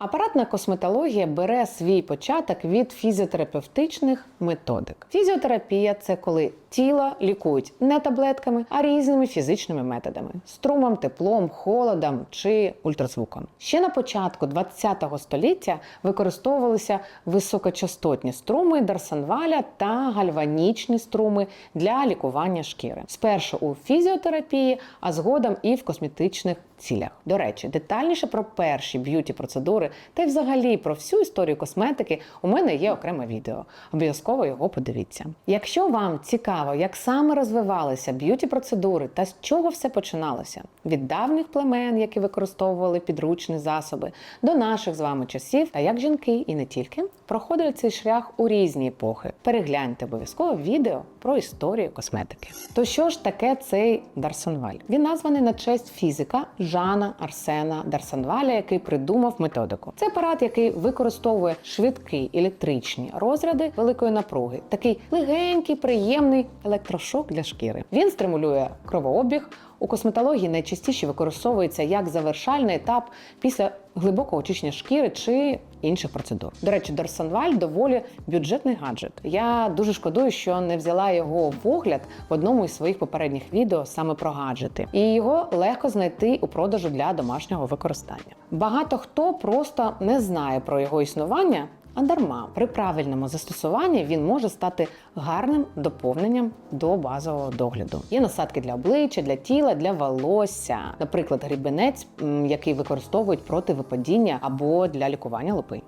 Апаратна косметологія бере свій початок від фізіотерапевтичних методик. Фізіотерапія це коли тіло лікують не таблетками, а різними фізичними методами: струмом, теплом, холодом чи ультразвуком. Ще на початку ХХ століття використовувалися високочастотні струми Дарсанваля та гальванічні струми для лікування шкіри. Спершу у фізіотерапії, а згодом і в косметичних цілях. До речі, детальніше про перші б'юті процедури та й взагалі про всю історію косметики у мене є окреме відео. Обов'язково його подивіться. Якщо вам цікаво, як саме розвивалися б'юті процедури та з чого все починалося від давніх племен, які використовували підручні засоби, до наших з вами часів, та як жінки і не тільки проходили цей шлях у різні епохи. Перегляньте обов'язково відео про історію косметики. То що ж таке цей Дарсонваль? Він названий на честь фізика Жана Арсена Дарсонваля, який придумав методику. Це апарат, який використовує швидкі електричні розряди великої напруги, такий легенький, приємний електрошок для шкіри. Він стимулює кровообіг. У косметології найчастіше використовується як завершальний етап після глибокого очищення шкіри чи інших процедур. До речі, Дорсанваль доволі бюджетний гаджет. Я дуже шкодую, що не взяла його в огляд в одному із своїх попередніх відео саме про гаджети, і його легко знайти у продажу для домашнього використання. Багато хто просто не знає про його існування. А дарма при правильному застосуванні він може стати гарним доповненням до базового догляду. Є насадки для обличчя, для тіла, для волосся, наприклад, грібенець, який використовують проти випадіння або для лікування лупи.